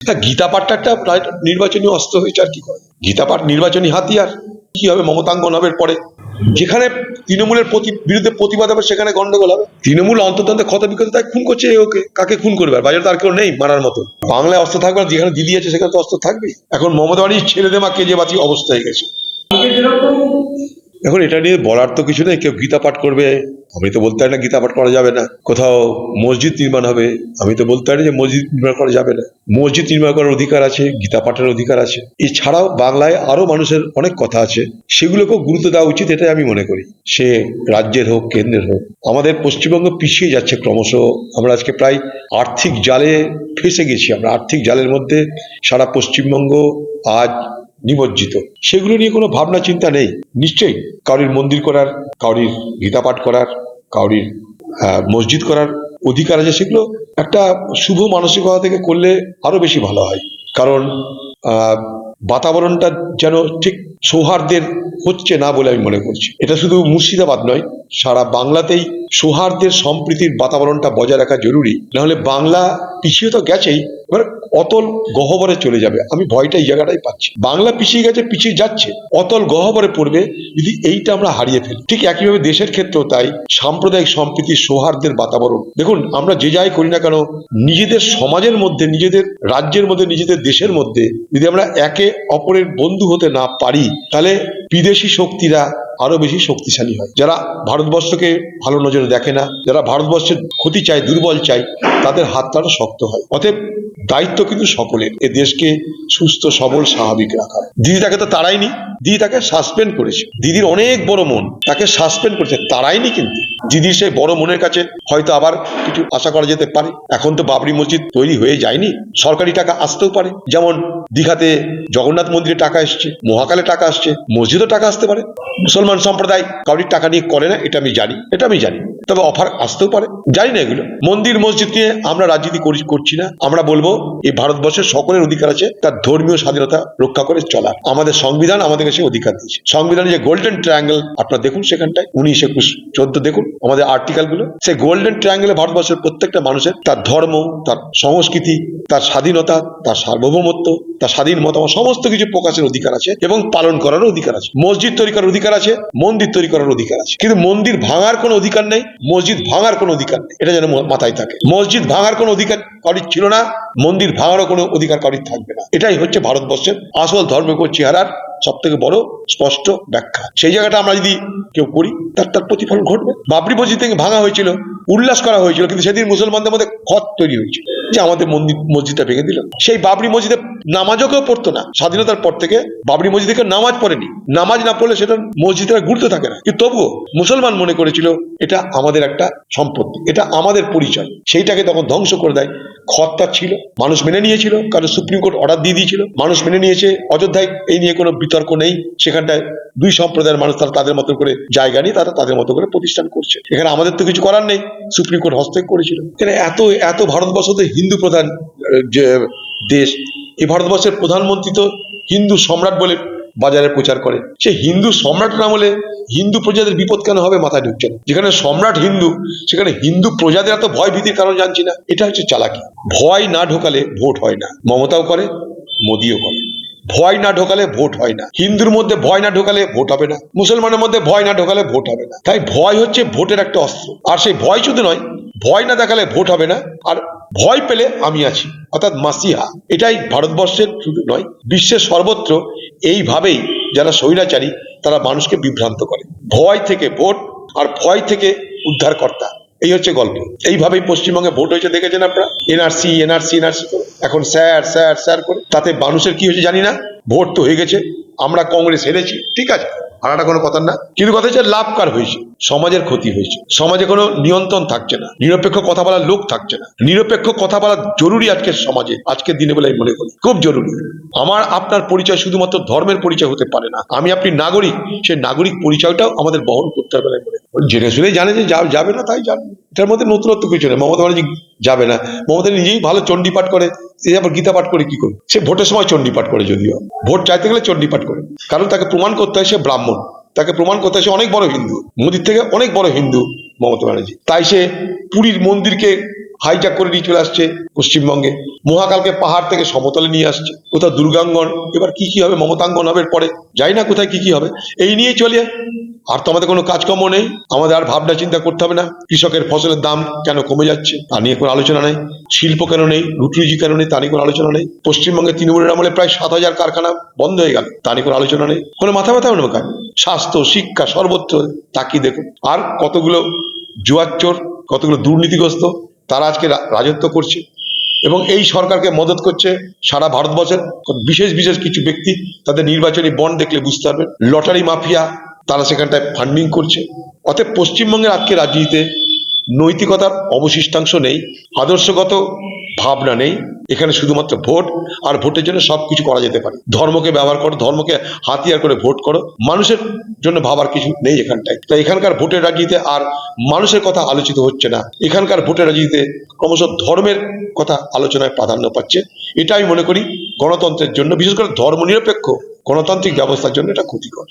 হ্যাঁ গীতা পাঠটা একটা নির্বাচনী অস্ত্র হয়েছে আর কি করে। গীতা পাঠ নির্বাচনী হাতিয়ার কি হবে? মমতাঙ্গন হবে পরে যেখানে তৃণমূলের প্রতি বিরুদ্ধে প্রতিবাদ হবে, সেখানে গন্ডগোল হবে। তৃণমূল অন্তত ক্ষত বিক্ষত, তাই খুন করছে ওকে। কাকে খুন করবে? আর বাজারে তো আর কেউ নেই মারার মতো। বাংলায় অস্ত্র থাকবে যেখানে দিদি আছে সেখানে তো অস্ত্র থাকবে এখন মমতা বাড়ির ছেড়ে দেমা কেজে বাতি অবস্থা হয়ে গেছে। এখন এটা নিয়ে বলার তো কিছু নেই, কেউ গীতা পাঠ করবে, আমি তো বলতে পারি না গীতা পাঠ করা যাবে না। কোথাও মসজিদ নির্মাণ হবে, আমি তো বলতে পারি যে মসজিদ নির্মাণ করা যাবে না। মসজিদ নির্মাণ করার অধিকার আছে, গীতা পাঠের অধিকার আছে। এছাড়াও বাংলায় আরও মানুষের অনেক কথা আছে, সেগুলোকেও গুরুত্ব দেওয়া উচিত, এটাই আমি মনে করি। সে রাজ্যের হোক, কেন্দ্রের হোক, আমাদের পশ্চিমবঙ্গ পিছিয়ে যাচ্ছে ক্রমশ। আমরা আজকে প্রায় আর্থিক জালে ফেসে গেছি, আমরা আর্থিক জালের মধ্যে সারা পশ্চিমবঙ্গ আজ নিমজ্জিত। সেগুলো নিয়ে কোনো ভাবনা চিন্তা নেই। নিশ্চয়ই কাউরির মন্দির করার, কাউরির গীতা পাঠ করার, কাউরির মসজিদ করার অধিকার আছে। সেগুলো একটা শুভ মানসিকতা থেকে করলে আরও বেশি ভালো হয়। কারণ বাতাবরণটা যেন ঠিক সৌহার্দ্যের হচ্ছে না বলে আমি মনে করছি। এটা শুধু মুর্শিদাবাদ নয়, সারা বাংলাতেই সৌহার্দ্যের সম্প্রীতির বাতাবরণটা বজায় রাখা জরুরি। নাহলে বাংলা পিছিয়ে তো গেছেই, এবার অতল গহ্বরে চলে যাবে। আমি ভয়টা এই জায়গাটাই পাচ্ছি। বাংলা পিছিয়ে গেছে, পিছিয়ে যাচ্ছে। অতল গহ্বরে পড়বে, যদি এইটা আমরা হারিয়ে ফেলি। ঠিক একইভাবে দেশের ক্ষেত্রেও তাই, সাম্প্রদায়িক সম্প্রীতি সৌহার্দ্যের বাতাবরণ। দেখুন, আমরা যে যাই করি না কেন, নিজেদের সমাজের মধ্যে, নিজেদের রাজ্যের মধ্যে, নিজেদের দেশের মধ্যে, যদি আমরা একে অপরের বন্ধু হতে না পারি তাহলে বিদেশি শক্তিরা আরও বেশি শক্তিশালী হয়। যারা ভারতবর্ষকে ভালো নজরে দেখে না, যারা ভারতবর্ষের ক্ষতি চায়, দুর্বল চায়, তাদের হাতটা আরও শক্ত হয়। অতএব দায়িত্ব কিন্তু সকলের। এ দেশকে সুস্থ, সবল, স্বাভাবিক রাখা দিদি তাকে তো তাড়ায়নি। দিদি তাকে সাসপেন্ড করেছে। দিদির অনেক বড় মন তাকে সাসপেন্ড করেছে। তাড়ায়নি কিন্তু। দিদির সেই বড় মনের কাছে হয়তো আবার কিছু আশা করা যেতে পারে। এখন তো বাবরি মসজিদ তৈরি হয়ে যায়নি। সরকারি টাকা আসতেও পারে। যেমন দীঘাতে জগন্নাথ মন্দিরে টাকা এসছে, মহাকালে টাকা আসছে, মসজিদও টাকা আসতে পারে। মুসলমান সম্প্রদায় কাউরির টাকা নিয়ে করে না, এটা আমি জানি, এটা আমি জানি। তবে অফার আসতেও পারে, জানি না এগুলো। মন্দির মসজিদ নিয়ে আমরা রাজনীতি করি- করছি না। আমরা বলব, এই ভারতবর্ষের সকলের অধিকার আছে, তার ধর্মীয় স্বাধীনতা রক্ষা করে চলা আমাদের সংবিধান আমাদেরকে সে অধিকার দিয়েছে। সংবিধানে যে গোল্ডেন ট্রায়াঙ্গেল আপনারা দেখুন সেখানটায়, উনিশ, একুশ, চোদ্দ দেখুন, আমাদের আর্টিকেলগুলো সেই গোল্ডেন ট্রায়াঙ্গেলে ভারতবর্ষের প্রত্যেকটা মানুষের তার ধর্ম, তার সংস্কৃতি, তার স্বাধীনতা, তার সার্বভৌমত্ব তার স্বাধীন মতামত সমস্ত কিছু প্রকাশের অধিকার আছে এবং পালন করারও অধিকার আছে। মসজিদ তৈরি করার অধিকার আছে, মন্দির তৈরি করার অধিকার আছে। কিন্তু মন্দির ভাঙার কোনো অধিকার নেই, মসজিদ ভাঙার কোনো অধিকার নেই। এটা যেন মাথায় থাকে। মসজিদ ভাঙার কোনো অধিকার কারির ছিল না, মন্দির ভাঙারও কোনো অধিকার কারির থাকবে না। এটাই হচ্ছে ভারতবর্ষের আসল ধর্মকর চেহারার সব থেকে বড় স্পষ্ট ব্যাখ্যা। সেই জায়গাটা আমরা যদি কেউ করি তার তার প্রতিফলন ঘটবে। বাবরি মসজিদ থেকে ভাঙা হয়েছিল। উল্লাস করা হয়েছিল, কিন্তু সেদিন মুসলমানদের মধ্যে খত তৈরি হয়েছিল যে আমাদের মন্দির, মসজিদটা ভেঙে দিল। সেই বাবরি মসজিদে নামাজও কেউ পড়তো না। স্বাধীনতার পর থেকে বাবরি মসজিদে কেউ নামাজ পড়েনি। নামাজ না পড়লে সেটা মসজিদের গুরুত্ব থাকে না। কিন্তু তবুও মুসলমান মনে করেছিল, এটা আমাদের একটা সম্পত্তি, এটা আমাদের পরিচয়। সেইটাকে তখন ধ্বংস করে দেয় খতটা ছিল, মানুষ মেনে নিয়েছিল, কারণ সুপ্রিম কোর্ট অর্ডার দিয়ে দিয়েছিল, মানুষ মেনে নিয়েছে, অযোধ্যায় এই নিয়ে কোনো বিতর্ক নেই, সেখানটায় দুই সম্প্রদায়ের মানুষ তারা তাদের মতো করে জায়গা নিয়ে তারা তাদের মতো করে প্রতিষ্ঠান করছে। এখানে আমাদের তো কিছু করার নেই, সুপ্রিম কোর্ট হস্তক্ষেপ করেছিল। এখানে এত এত ভারতবর্ষ তো হিন্দু প্রধান যে দেশ, এই ভারতবর্ষের প্রধানমন্ত্রী তো হিন্দু সম্রাট বলে বাজারে প্রচার করে। সে হিন্দু সম্রাট না বলে হিন্দু প্রজাদের বিপদ কেন হবে মাথায় ঢুকছে না? যেখানে সম্রাট হিন্দু, সেখানে হিন্দু প্রজাদের এত ভয় ভীতির কারণ জানছি না। এটা হচ্ছে চালাকি। ভয় না ঢোকালে ভোট হয় না। মমতাও করে, মোদিও করে। ভয় না ঢোকালে ভোট হয় না। হিন্দুর মধ্যে ভয় না ঢোকালে ভোট হবে না। মুসলমানের মধ্যে ভয় না ঢোকালে ভোট হবে না। তাই ভয় হচ্ছে ভোটের একটা অস্ত্র। আর সেই ভয় শুধু নয়, ভয় না দেখালে ভোট হবে না। আর ভয় পেলে আমি আছি। অর্থাৎ মাসিহা, এটাই ভারতবর্ষের শুধু নয়, বিশ্বের সর্বত্র এইভাবেই যারা স্বৈরাচারী, তারা মানুষকে বিভ্রান্ত করে। ভয় থেকে ভোট আর ভয় থেকে উদ্ধারকর্তা, এই হচ্ছে গল্প। এইভাবেই পশ্চিমবঙ্গে ভোট হয়েছে, দেখেছেন আপনারা? এনআরসি এনআরসি এনআরসি করে। এখন স্যার স্যার স্যার করে। তাতে মানুষের কি হয়েছে জানি না? ভোট তো হয়ে গেছে, আমরা কংগ্রেস হেরেছি, ঠিক আছে? আর একটা কোনো কথা না। কিন্তু কথা হচ্ছে লাভ কার হয়েছে। সমাজের ক্ষতি হয়েছে। সমাজে কোনো নিয়ন্ত্রণ থাকছে না। নিরপেক্ষ কথা বলার লোক থাকছে না। নিরপেক্ষ কথা বলা জরুরি আজকের সমাজে, আজকের দিনে বলে মনে করি। খুব জরুরি। আমার, আপনার পরিচয় শুধুমাত্র ধর্মের পরিচয় হতে পারে না। আমি আপনি নাগরিক, সেই নাগরিক পরিচয়টাও আমাদের বহন করতে হবে বলে জেনে শুনে জানে যে যা- যাবে না তাই জানবে এটার মধ্যে নতুনত্ব কিছু নেই। মমতা ব্যানার্জি যাবে না। মমতা নিজেই ভালো চণ্ডী পাঠ করে সে আবার গীতা পাঠ করে কি করে সে ভোটের সময় চণ্ডী পাঠ করে যদিও। ভোট চাইতে গেলে চণ্ডী পাঠ করে। কারণ তাকে প্রমাণ করতে হয় সে ব্রাহ্মণ। তাকে প্রমাণ করতে সে অনেক বড় হিন্দু মোদির থেকে অনেক বড় হিন্দু মমতা ব্যানার্জি। তাই সে পুরীর মন্দিরকে হাইজাক করে নিয়ে চলে আসছে পশ্চিমবঙ্গে। মহাকালকে পাহাড় থেকে সমতলে নিয়ে আসছে। কোথাও দুর্গাঙ্গন, এবার কি কি হবে, মমতাঙ্গন হবে পরে যাই না কোথায় কি কি হবে। এই নিয়ে চলে। আর তো আমাদের কোনো কাজকর্ম নেই। আমাদের আর ভাবনা চিন্তা করতে হবে না। কৃষকের ফসলের দাম কেন কমে যাচ্ছে, তা নিয়ে কোনো আলোচনা নেই। শিল্প কেন নেই রুটি রুজি কেন নেই, তা নিয়ে কোনো আলোচনা নেই। পশ্চিমবঙ্গে তৃণমূলের আমলে প্রায় সাত হাজার কারখানা বন্ধ হয়ে গেল, তা নিয়ে কোনো আলোচনা নেই। কোনো মাথা ব্যথা নেই কাজ স্বাস্থ্য, শিক্ষা সর্বত্র তাকিয়ে দেখুন আর কতগুলো জুয়ার চোর, কতগুলো দুর্নীতিগ্রস্ত, তারা আজকে রাজত্ব করছে। এবং এই সরকারকে মদত করছে সারা ভারতবর্ষের বিশেষ বিশেষ কিছু ব্যক্তি তাদের নির্বাচনী বন্ড দেখলে বুঝতে পারবেন। লটারি মাফিয়া তারা সেখানটায় ফান্ডিং করছে। অতএব পশ্চিমবঙ্গের আজকে রাজনীতিতে নৈতিকতার অবশিষ্টাংশ নেই। আদর্শগত ভাবনা নেই। এখানে শুধুমাত্র ভোট, আর ভোটের জন্য সবকিছু করা যেতে পারে। ধর্মকে ব্যবহার করো, ধর্মকে হাতিয়ার করে ভোট করো। মানুষের জন্য ভাবার কিছু নেই এখানটায়। তাই এখানকার ভোটের রাজনীতিতে আর মানুষের কথা আলোচিত হচ্ছে না। এখানকার ভোটের রাজনীতিতে ক্রমশ ধর্মের কথা আলোচনায় প্রাধান্য পাচ্ছে। এটা আমি মনে করি গণতন্ত্রের জন্য, বিশেষ করে ধর্মনিরপেক্ষ গণতান্ত্রিক ব্যবস্থার জন্য এটা ক্ষতিকর।